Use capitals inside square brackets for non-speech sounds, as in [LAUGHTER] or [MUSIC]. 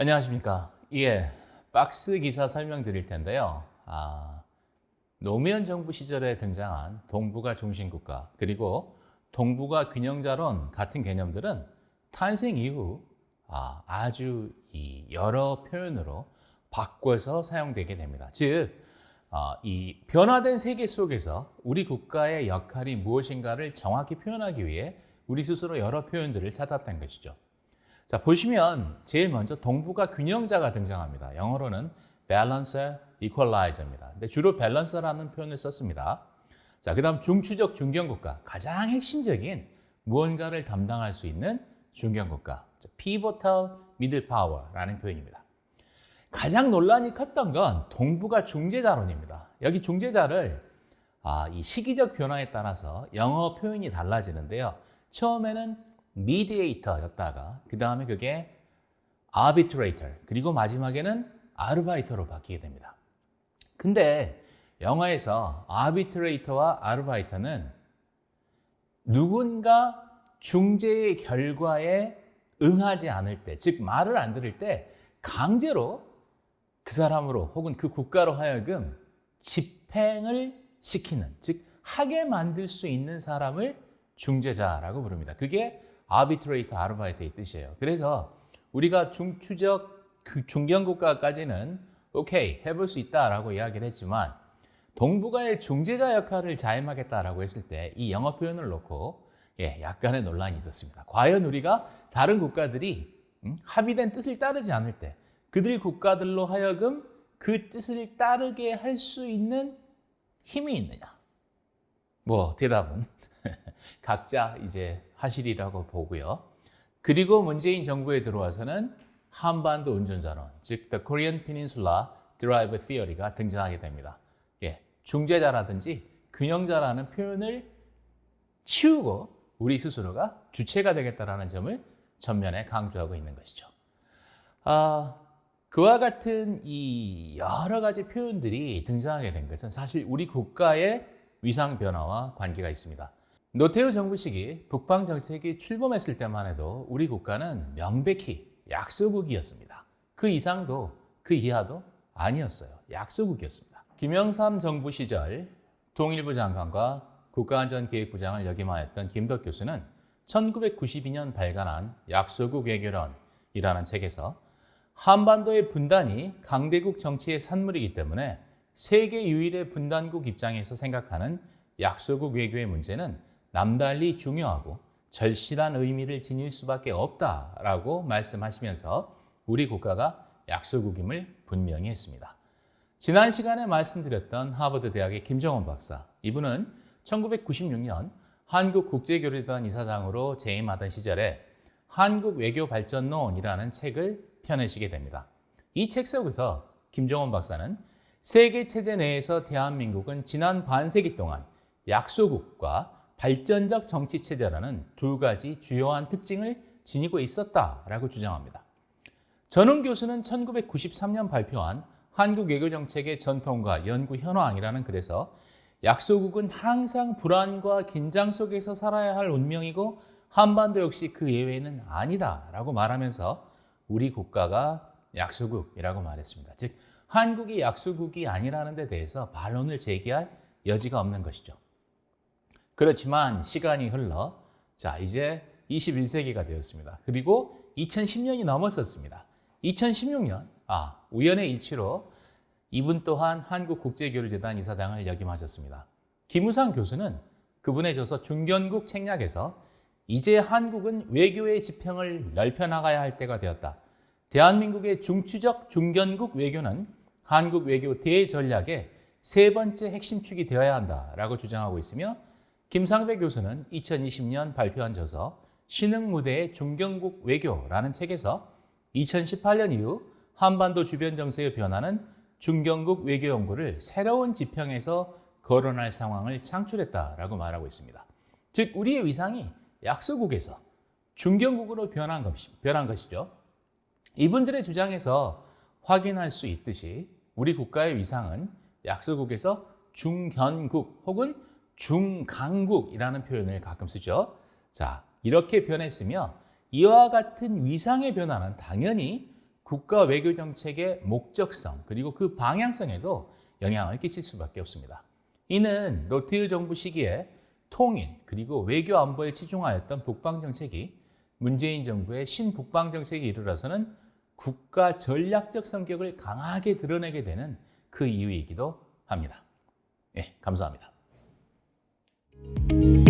안녕하십니까. 예, 박스 기사 설명드릴 텐데요. 아, 노무현 정부 시절에 등장한 동북아 중심국가 그리고 동북아 균형자론 같은 개념들은 탄생 이후 아, 아주 이 여러 표현으로 바꿔서 사용되게 됩니다. 즉, 아, 이 변화된 세계 속에서 우리 국가의 역할이 무엇인가를 정확히 표현하기 위해 우리 스스로 여러 표현들을 찾았던 것이죠. 자, 보시면 제일 먼저 동북아 균형자가 등장합니다. 영어로는 balancer, equalizer입니다. 근데 주로 balancer라는 표현을 썼습니다. 자, 그다음 중추적 중견국가, 가장 핵심적인 무언가를 담당할 수 있는 중견국가, pivotal middle power라는 표현입니다. 가장 논란이 컸던 건 동북아 중재자론입니다. 여기 중재자를 아, 이 시기적 변화에 따라서 영어 표현이 달라지는데요. 처음에는 mediator였다가 그 다음에 그게 arbitrator 그리고 마지막에는 아르바이터로 바뀌게 됩니다. 근데 영화에서 arbitrator와 아르바이터는 누군가 중재의 결과에 응하지 않을 때, 즉 말을 안 들을 때 강제로 그 사람으로 혹은 그 국가로 하여금 집행을 시키는, 즉 하게 만들 수 있는 사람을 중재자라고 부릅니다. 그게 아비트레이터 아르바이트의 뜻이에요. 그래서 우리가 중추적 그 중견 국가까지는 오케이 해볼 수 있다라고 이야기를 했지만 동북아의 중재자 역할을 자임하겠다라고 했을 때 이 영어 표현을 놓고 예, 약간의 논란이 있었습니다. 과연 우리가 다른 국가들이 음, 합의된 뜻을 따르지 않을 때 그들 국가들로 하여금 그 뜻을 따르게 할 수 있는 힘이 있느냐? 뭐 대답은 [LAUGHS] 각자 이제 하시리라고 보고요. 그리고 문재인 정부에 들어와서는 한반도 운전자론, 즉 The Korean Peninsula Drive Theory가 등장하게 됩니다. 예, 중재자라든지 균형자라는 표현을 치우고 우리 스스로가 주체가 되겠다라는 점을 전면에 강조하고 있는 것이죠. 아, 그와 같은 이 여러 가지 표현들이 등장하게 된 것은 사실 우리 국가의 위상 변화와 관계가 있습니다. 노태우 정부 시기 북방 정책이 출범했을 때만 해도 우리 국가는 명백히 약소국이었습니다. 그 이상도 그 이하도 아니었어요. 약소국이었습니다. 김영삼 정부 시절 통일부 장관과 국가안전기획부장을 역임하 였던 김덕 교수는 1992년 발간한 약소국 외교론이라는 책에서 한반도의 분단이 강대국 정치의 산물이기 때문에 세계 유일의 분단국 입장에서 생각하는 약소국 외교의 문제는 남달리 중요하고 절실한 의미를 지닐 수밖에 없다라고 말씀하시면서 우리 국가가 약소국임을 분명히 했습니다. 지난 시간에 말씀드렸던 하버드 대학의 김정원 박사, 이분은 1996년 한국 국제교류단 이사장으로 재임하던 시절에 한국 외교 발전론이라는 책을 펴내시게 됩니다. 이 책 속에서 김정원 박사는 세계 체제 내에서 대한민국은 지난 반세기 동안 약소국과 발전적 정치 체제라는 두 가지 주요한 특징을 지니고 있었다라고 주장합니다. 전웅 교수는 1993년 발표한 한국 외교 정책의 전통과 연구 현황이라는 글에서 약소국은 항상 불안과 긴장 속에서 살아야 할 운명이고 한반도 역시 그 예외는 아니다라고 말하면서 우리 국가가 약소국이라고 말했습니다. 즉 한국이 약소국이 아니라는 데 대해서 반론을 제기할 여지가 없는 것이죠. 그렇지만 시간이 흘러 자, 이제 21세기가 되었습니다. 그리고 2010년이 넘었었습니다. 2016년 아, 우연의 일치로 이분 또한 한국국제교류재단 이사장을 역임하셨습니다. 김우상 교수는 그분의 저서 중견국 책략에서 이제 한국은 외교의 지평을 넓혀 나가야 할 때가 되었다. 대한민국의 중추적 중견국 외교는 한국 외교 대전략의 세 번째 핵심 축이 되어야 한다라고 주장하고 있으며 김상배 교수는 2020년 발표한 저서 신흥 무대의 중견국 외교라는 책에서 2018년 이후 한반도 주변 정세의 변화는 중견국 외교 연구를 새로운 지평에서 거론할 상황을 창출했다라고 말하고 있습니다. 즉 우리의 위상이 약소국에서 중견국으로 변한, 것이, 변한 것이죠. 이분들의 주장에서 확인할 수 있듯이 우리 국가의 위상은 약소국에서 중견국 혹은 중강국이라는 표현을 가끔 쓰죠. 자, 이렇게 변했으며 이와 같은 위상의 변화는 당연히 국가 외교 정책의 목적성 그리고 그 방향성에도 영향을 끼칠 수밖에 없습니다. 이는 노태우 정부 시기에 통일 그리고 외교 안보에 치중하였던 북방 정책이 문재인 정부의 신북방 정책에 이르러서는 국가 전략적 성격을 강하게 드러내게 되는 그 이유이기도 합니다. 예, 감사합니다. Thank you